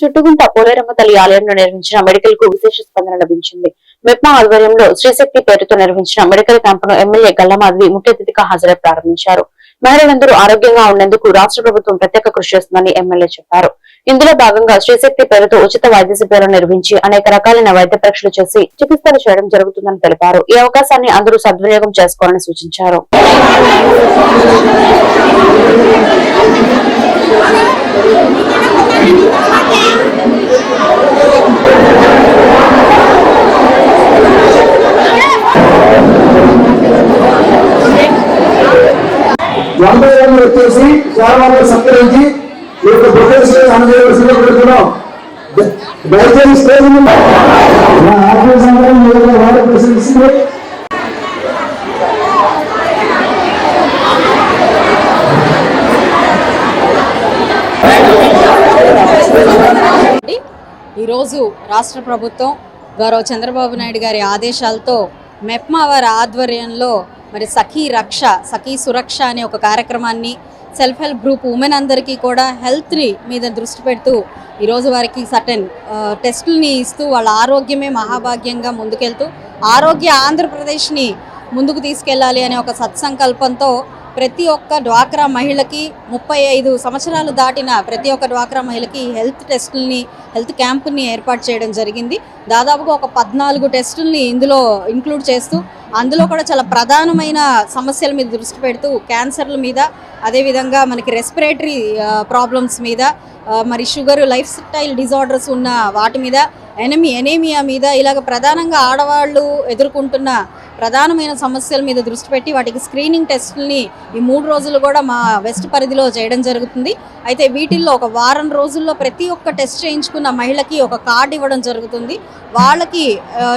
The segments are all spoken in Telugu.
చుట్టుగుంట పోలేరమ్మ తల్లి ఆలయంలో నిర్వహించిన మెడికల్కు విశేష స్పందన లభించింది. మెప్మా ఆధ్వర్యంలో శ్రీశక్తి పేరుతో నిర్వహించిన మెడికల్ క్యాంపును ఎమ్మెల్యే గల్లమాధవి ముఖ్య అతిథిగా హాజరై ప్రారంభించారు. మహిళలందరూ ఆరోగ్యంగా ఉండేందుకు రాష్ట్ర ప్రభుత్వం ప్రత్యేక కృషి చేస్తుందని ఎమ్మెల్యే చెప్పారు. ఇందులో భాగంగా శ్రీశక్తి పేరుతో ఉచిత వైద్య శిబిరాలు నిర్వహించి అనేక రకాలైన వైద్య పరీక్షలు చేసి చికిత్సలు చేయడం జరుగుతుందని తెలిపారు. ఈ అవకాశాన్ని అందరూ సద్వినియోగం చేసుకోవాలని సూచించారు. వంద ఏళ్ళు వచ్చేసి సేవలు సంకరించి ఈ యొక్క ప్రొఫెసర్ అందజేయవలసిందిగా పెడుతున్నాం. దయచేసి స్టేజ్ మీద ఈరోజు రాష్ట్ర ప్రభుత్వం గౌరవ చంద్రబాబు నాయుడు గారి ఆదేశాలతో మెప్మా వారి ఆధ్వర్యంలో మరి సఖీ రక్ష సఖీ సురక్ష అనే ఒక కార్యక్రమాన్ని సెల్ఫ్ హెల్ప్ గ్రూప్ ఉమెన్ అందరికీ కూడా హెల్త్ని మీద దృష్టి పెడుతూ ఈరోజు వారికి సటన్ టెస్టుల్ని ఇస్తూ వాళ్ళ ఆరోగ్యమే మహాభాగ్యంగా ముందుకెళ్తూ ఆరోగ్య ఆంధ్రప్రదేశ్ని ముందుకు తీసుకెళ్ళాలి అనే ఒక సత్సంకల్పంతో ప్రతి ఒక్క డ్వాక్రా మహిళకి ముప్పై ఐదు సంవత్సరాలు దాటిన ప్రతి ఒక్క డ్వాక్రా మహిళకి హెల్త్ టెస్టుల్ని హెల్త్ క్యాంపుని ఏర్పాటు చేయడం జరిగింది. దాదాపుగా ఒక పద్నాలుగు టెస్టుల్ని ఇందులో ఇంక్లూడ్ చేస్తూ అందులో కూడా చాలా ప్రధానమైన సమస్యల మీద దృష్టి పెడుతూ క్యాన్సర్ల మీద అదేవిధంగా మనకి రెస్పిరేటరీ ప్రాబ్లమ్స్ మీద మరి షుగర్ లైఫ్ స్టైల్ డిజార్డర్స్ ఉన్న వాటి మీద ఎనమి ఎనేమియా మీద ఇలాగ ప్రధానంగా ఆడవాళ్ళు ఎదుర్కొంటున్న ప్రధానమైన సమస్యల మీద దృష్టి పెట్టి వాటికి స్క్రీనింగ్ టెస్టుల్ని ఈ మూడు రోజులు కూడా మా వెస్ట్ పరిధిలో చేయడం జరుగుతుంది. అయితే వీటిల్లో ఒక వారం రోజుల్లో ప్రతి ఒక్క టెస్ట్ చేయించుకున్న మహిళకి ఒక కార్డు ఇవ్వడం జరుగుతుంది. వాళ్ళకి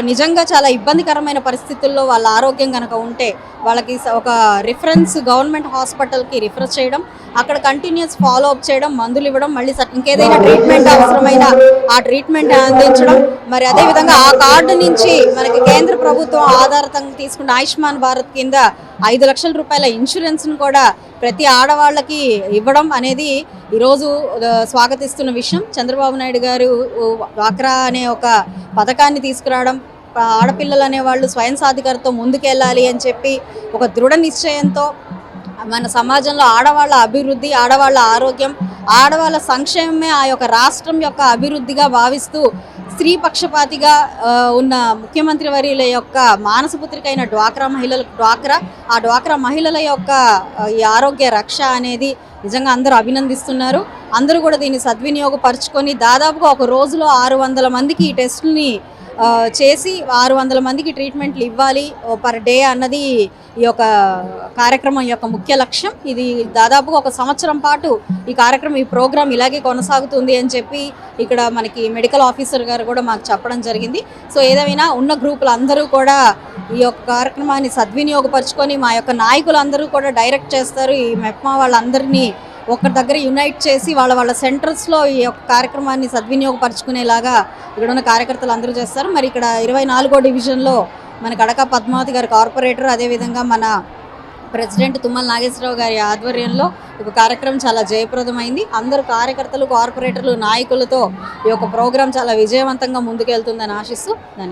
నిజంగా చాలా ఇబ్బందికరమైన పరిస్థితుల్లో వాళ్ళ ఆరోగ్యం కనుక ఉంటే వాళ్ళకి ఒక రిఫరెన్స్ గవర్నమెంట్ హాస్పిటల్కి రిఫర్ చేయడం అక్కడ కంటిన్యూస్ ఫాలో అప్ చేయడం మందులు ఇవ్వడం మళ్ళీ ఇంకేదైనా ట్రీట్మెంట్ అవసరమైన ఆ ట్రీట్మెంట్ అందించడం. మరి అదేవిధంగా ఆ కార్డు నుంచి మనకి కేంద్ర ప్రభుత్వం ఆధారితంగా తీసుకున్న ఆయుష్మాన్ భారత్ కింద ఐదు లక్షల రూపాయల ఇన్సూరెన్స్ను కూడా ప్రతి ఆడవాళ్ళకి ఇవ్వడం అనేది ఈరోజు స్వాగతిస్తున్న విషయం. చంద్రబాబు నాయుడు గారు వాక్రా డ్వాక్రా అనే ఒక పథకాన్ని తీసుకురావడం ఆడపిల్లలు అనేవాళ్ళు స్వయం సాధికారతో ముందుకెళ్ళాలి అని చెప్పి ఒక దృఢ నిశ్చయంతో మన సమాజంలో ఆడవాళ్ళ అభివృద్ధి ఆడవాళ్ళ ఆరోగ్యం ఆడవాళ్ళ సంక్షేమమే ఆ యొక్క రాష్ట్రం యొక్క అభివృద్ధిగా భావిస్తూ స్త్రీ పక్షపాతిగా ఉన్న ముఖ్యమంత్రి వర్యుల యొక్క మానసపుత్రికైన డ్వాక్రా మహిళల డ్వాక్రా ఆ డ్వాక్రా మహిళల యొక్క ఈ ఆరోగ్య రక్ష అనేది నిజంగా అందరూ అభినందిస్తున్నారు. అందరూ కూడా దీన్ని సద్వినియోగపరుచుకొని దాదాపుగా ఒక రోజులో ఆరు వందల మందికి ఈ టెస్టుని చేసి ఆరు వందల మందికి ట్రీట్మెంట్లు ఇవ్వాలి పర్ డే అన్నది ఈ యొక్క కార్యక్రమం యొక్క ముఖ్య లక్ష్యం. ఇది దాదాపుగా ఒక సంవత్సరం పాటు ఈ కార్యక్రమం ఈ ప్రోగ్రాం ఇలాగే కొనసాగుతుంది అని చెప్పి ఇక్కడ మనకి మెడికల్ ఆఫీసర్ గారు కూడా మాకు చెప్పడం జరిగింది. సో ఏదేమైనా ఉన్న గ్రూపులు అందరూ కూడా ఈ యొక్క కార్యక్రమాన్ని సద్వినియోగపరుచుకొని మా యొక్క నాయకులందరూ కూడా డైరెక్ట్ చేస్తారు. ఈ మెప్మా వాళ్ళందరినీ ఒకరి దగ్గర యునైట్ చేసి వాళ్ళ వాళ్ళ సెంటర్స్లో ఈ యొక్క కార్యక్రమాన్ని సద్వినియోగపరచుకునేలాగా ఇక్కడ ఉన్న కార్యకర్తలు అందరూ చేస్తారు. మరి ఇక్కడ ఇరవై నాలుగో డివిజన్లో మన కడక పద్మావతి గారి కార్పొరేటర్ అదేవిధంగా మన ప్రెసిడెంట్ తుమ్మల నాగేశ్వరరావు గారి ఆధ్వర్యంలో ఒక కార్యక్రమం చాలా జయప్రదమైంది. అందరూ కార్యకర్తలు కార్పొరేటర్లు నాయకులతో ఈ యొక్క ప్రోగ్రాం చాలా విజయవంతంగా ముందుకెళ్తుందని ఆశిస్తూ ధన్యవాదాలు.